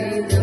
Hare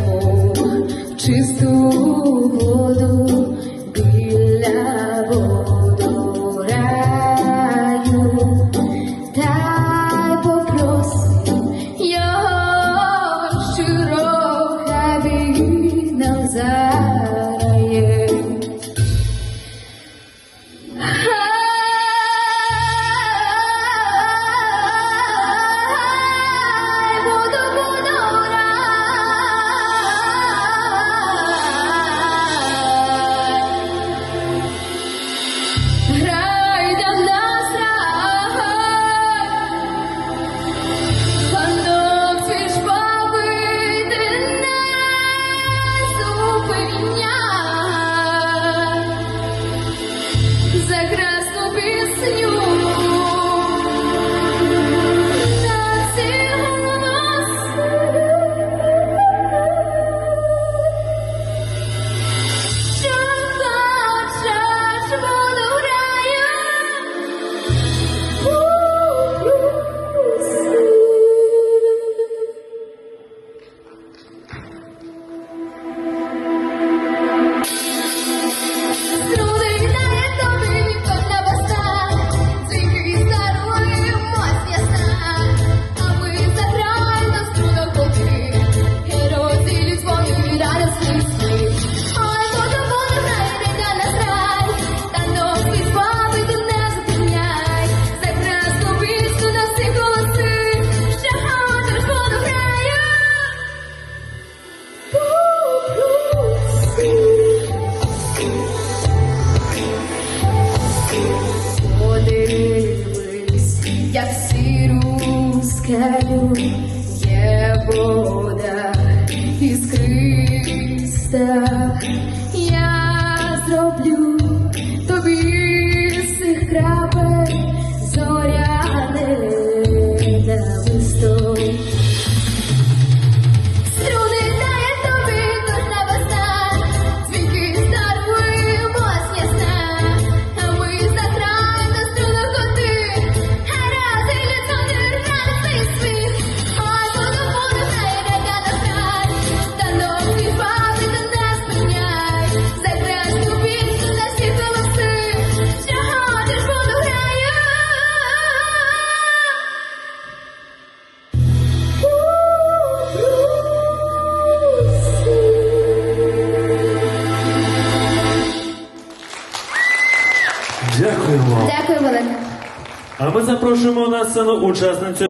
жалю є вода іскриста. Я Дякуємо. Дякую велике. А ми запрошуємо на сцену учасницю.